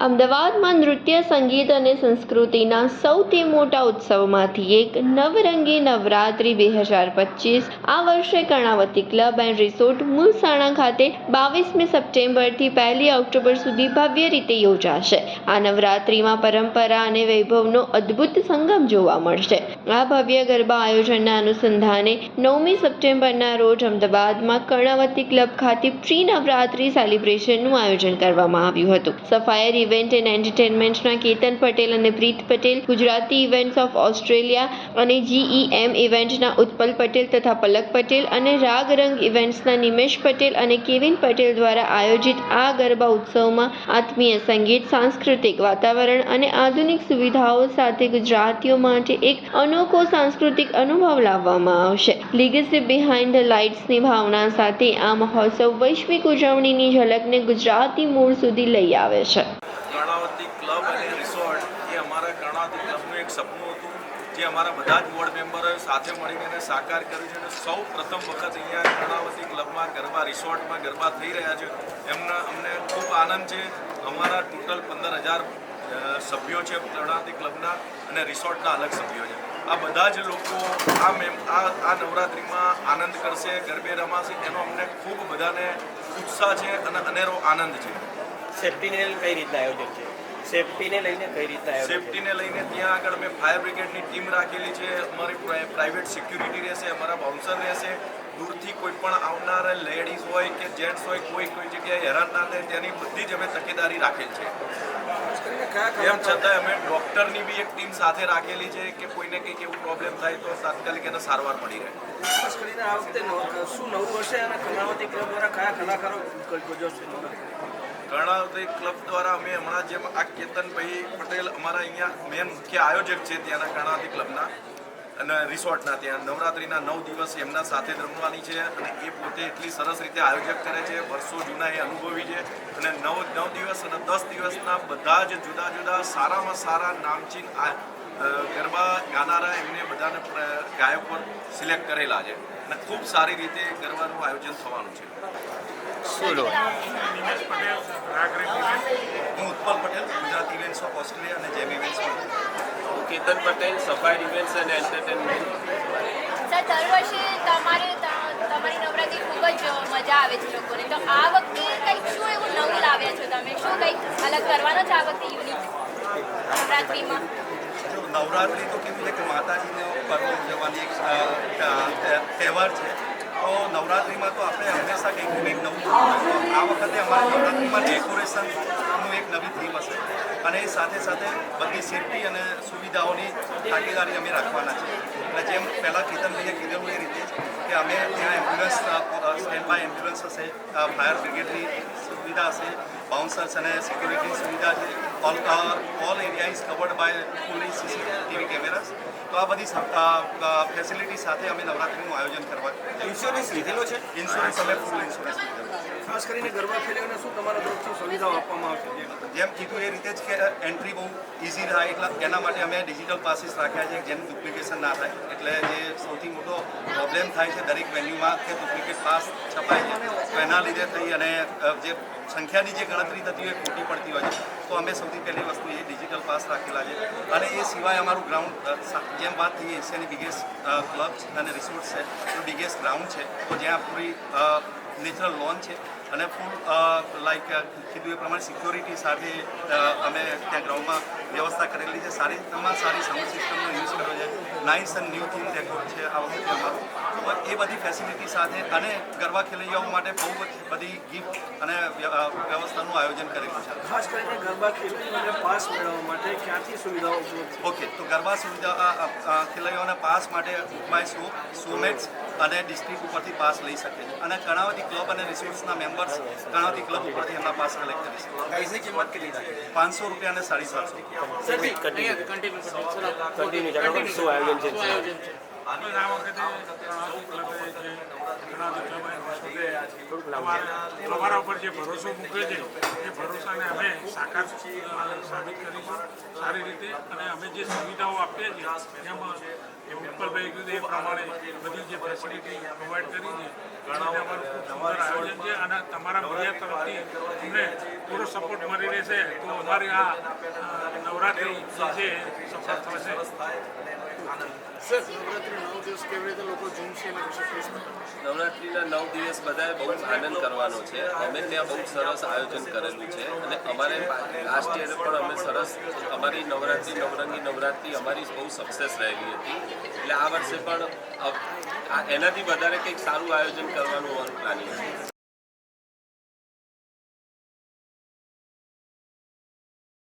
અમદાવાદમાં નૃત્ય, સંગીત અને સંસ્કૃતિના સૌથી મોટા ઉત્સવમાંથી એક નવરંગી નવરાત્રિ બે હજાર પચીસ. આ વર્ષે Karnavati club and resort Mulsana ખાતે બાવીસમી સપ્ટેમ્બરથી પહેલી ઓક્ટોબર સુધી ભવ્ય રીતે યોજાશે. આ નવરાત્રિમાં પરંપરા અને વૈભવનો અદ્ભુત સંગમ જોવા મળશે. આ ભવ્ય ગરબા આયોજનના અનુસંધાને નવમી સપ્ટેમ્બરના રોજ અમદાવાદમાં કર્ણાવતી ક્લબ ખાતે પ્રી નવરાત્રિ સેલિબ્રેશનનું આયોજન કરવામાં આવ્યું હતું. સફાયર ઇવેન્ટ એન્ડ એન્ટરટેનમેન્ટના કેતન પટેલ અને Preet Patel, Gujarati events of Australia અને જીઈએમ ઇવેન્ટના ઉત્પલ પટેલ તથા પલક પટેલ અને રાગ રંગ ઇવેન્ટ્સના નિમેશ પટેલ અને કેવિન પટેલ દ્વારા આયોજિત આ ગરબા ઉત્સવમાં આત્મીય સંગીત, સાંસ્કૃતિક વાતાવરણ અને આધુનિક સુવિધાઓ સાથે ગુજરાતીઓ માટે એક અનોખો સાંસ્કૃતિક અનુભવ લાવવામાં આવશે. લીગસી બિહાઇન્ડ ધ લાઇટ્સની ભાવના સાથે આ મહોત્સવ વૈશ્વિક ઉજવણીની ઝલકને ગુજરાતી મૂળ સુધી લઈ આવે છે. કર્ણાવતી ક્લબ અને રિસોર્ટ, એ અમારા કર્ણાવતી ક્લબનું એક સપનું હતું, જે અમારા બધા જ વોર્ડ મેમ્બરોએ સાથે મળીને એને સાકાર કર્યું છે અને સૌ પ્રથમ વખત અહીંયા કર્ણાવતી ક્લબમાં ગરબા, રિસોર્ટમાં ગરબા થઈ રહ્યા છે. એમના, અમને ખૂબ આનંદ છે. અમારા ટોટલ પંદર હજાર સભ્યો છે કર્ણાવતી ક્લબના અને રિસોર્ટના અલગ સભ્યો છે. આ બધા જ લોકો આ મેમ આ આ નવરાત્રિમાં આનંદ કરશે, ગરબે રમાશે, એનો અમને ખૂબ બધાને ઉત્સાહ છે અને અનેરો આનંદ છે. સેફટીને કઈ રીતના આયોજન છે? સેફટીને લઈને કઈ રીતના? સેફટીને લઈને ત્યાં આગળ મેં ફાયર બ્રિગેડની ટીમ રાખેલી છે. અમારી પ્રાઇવેટ સિક્યુરિટી રહેશે અમારા બાઉન્સર રહેશે. દૂરથી કોઈ પણ આવનાર લેડીઝ હોય કે જેન્ટ્સ હોય કોઈ કોઈ જગ્યાએ હેરાન ના થાય તેની બધી જ અમે તકેદારી રાખેલ છે. એમ છતાં અમે ડૉક્ટરની બી એક ટીમ સાથે રાખેલી છે કે કોઈને કંઈક એવું પ્રોબ્લેમ થાય તો તાત્કાલિક એને સારવાર મળી રહે. ખાસ કરીને આ વખતે શું નવું હશે અને કલાવતી ક્લબ દ્વારા કયા કલાકારો ગજવશે કર્ણાવતી ક્લબ દ્વારા અમે હમણાં જેમ આ કેતનભાઈ પટેલ અમારા અહીંયા મેન મુખ્ય આયોજક છે ત્યાંના કર્ણાવતી ક્લબના અને રિસોર્ટના ત્યાં. નવરાત્રિના નવ દિવસ એમના સાથે રમવાની છે અને એ પોતે એટલી સરસ રીતે આયોજક કરે છે, વર્ષો જૂના એ અનુભવી છે અને નવ નવ દિવસ અને દસ દિવસના બધા જ જુદા જુદા સારામાં સારા નામચીન ગરબા ગાનારા એમને બધાને પ્ર- ગાયકો સિલેક્ટ કરેલા છે અને ખૂબ સારી રીતે ગરબાનું આયોજન થવાનું છે શું લો હું Utpal Patel Gujarat events of Australia અને જેમ કેતન પટેલ સફાઈ ઇવેન્ટ્સ અને એન્ટરટેનમેન્ટ સર દર વર્ષે તમારે તમારી નવરાત્રી ખૂબ જ મજા આવે છે લોકોને. તો આ વખતે કંઈક શું એવું નવું લાવ્યા છો તમે? શું કંઈક અલગ કરવાનો છે આ વખતે યુનિક નવરાત્રીમાં? નવરાત્રી તો કેવું છે કે માતાજીનો પર્વ ઉજવવાની એક તહેવાર છે તો નવરાત્રિમાં તો આપણે હંમેશા કંઈક કંઈક નવું આ વખતે અમારા નવરાત્રિમાં ડેકોરેશનનું એક નવી થીમ હશે. અને સાથે સાથે બધી સેફટી અને સુવિધાઓની ભાગીદારી અમે રાખવાના છે. એટલે જેમ પહેલાં કેતનભાઈએ કીધેલું એ રીતે કે અમે ત્યાં એમ્બ્યુલન્સ સ્ટેન્ડ બાય એમ્બ્યુલન્સ હશે ફાયર બ્રિગેડની સુવિધા હશે. બાઉન્સર્સ અને સિક્યુરિટી સુવિધા છે. All all area is covered by fully CCTV cameras તો આ બધી ફેસિલિટી સાથે અમે નવરાત્રીનું આયોજન કરવા ઇન્સ્યોરન્સ લીધેલો છે? ઇન્સ્યોરન્સ અમે ફૂલ ઇન્સ્યોરન્સ લીધેલો ખાસ કરીને ગરબા ખેલાડીઓને શું તમારા તરફથી સુવિધાઓ આપવામાં આવશે? જેમ કીધું એ રીતે જ કે એન્ટ્રી બહુ ઇઝી થાય એટલે એના માટે અમે ડિજિટલ પાસીસ રાખ્યા છે જેનું ડુપ્લિકેશન ના થાય. એટલે જે સૌથી મોટો પ્રોબ્લેમ થાય છે દરેક વેન્યુમાં કે ડુપ્લિકેટ પાસ છપાય છે. તો એના લીધે થઈ અને જે સંખ્યાની જે ગણતરી થતી હોય, ખોટી પડતી હોય છે. તો અમે સૌથી પહેલી વસ્તુ એ ડિજિટલ પાસ રાખેલા છે. અને એ સિવાય અમારું ગ્રાઉન્ડ જેમ વાત થઈ, એશિયાની બિગેસ્ટ ક્લબ અને રિસોર્ટ છે તો બિગેસ્ટ ગ્રાઉન્ડ છે. તો જ્યાં પૂરી નેચરલ લોન છે અને ફૂલ લાઈક કીધું એ પ્રમાણે સિક્યોરિટી સાથે અમે ત્યાં ગ્રાઉન્ડમાં વ્યવસ્થા કરેલી છે. સારી, તમામ સારી સાઉન્ડ સિસ્ટમનો યુઝ કર્યો છે. Nice and new theme record છે આ વખતે અમારું તો એ બધી ફેસિલિટી સાથે અને ગરબા ખેલૈયાઓ માટે બહુ બધી- ગિફ્ટ અને વ્ય- અ, આયોજન કરેલું છે. ખાસ કરીને ગરબા ખેલાડીઓને પાસ મેળવવા માટે ક્યાંથી સુવિધાઓ ઉપલબ્ધ છે? ઓકે તો ગરબા સુવિધા ખેલૈયાઓના પાસ માટે બાય સો સોમેટ્સ અને ડિસ્ટ્રિક્ટ ઉપરથી પાસ લઈ શકે છે. અને કર્ણાવતી ક્લબ અને રિસોર્સના મેમ્બર્સ કર્ણાવતી ક્લબ ઉપરથી એમના પાસ કલેક્ટ કરી શકે પ્રાઇસની કિંમત કેટલી છે પાંચસો રૂપિયા અને સાડી સાતસો. કન્ટિન્યુ કન્ટિન્યુ શું આયોજન છે આનું નામ વખતે ઘણા ક્લબે જે ઘણા ક્લબે રિસોર્ટે તમારા ઉપર જે ભરોસો મૂક્યો છે, એ ભરોસાને અમે સાકાર સાબિત કરીશું. સારી રીતે. અને અમે જે સુવિધાઓ આપીએ છીએ એમાં કીધું એ પ્રમાણે બધી જે ફેસિલિટી પ્રોવાઈડ કરી છે સુંદર આયોજન છે. અને તમારા મીડિયા તરફથી અમને પૂરો સપોર્ટ મળી રહેશે. તો અમારી આ નવરાત્રી જે છે, સફળ થશે. સર નવ દિવસ નવરાત્રિના નવ દિવસ બધાએ બહુ આનંદ કરવાનો છે. અમે ત્યાં બહુ સરસ આયોજન કરેલું છે અને અમારે લાસ્ટ યરે પણ અમે સરસ અમારી નવરાત્રિ, નવરંગી નવરાત્રિ અમારી બહુ સક્સેસ રહેલી હતી. એટલે આ વર્ષે પણ એનાથી વધારે કંઈક સારું આયોજન કરવાનું અમારું પ્લાનિંગ છે.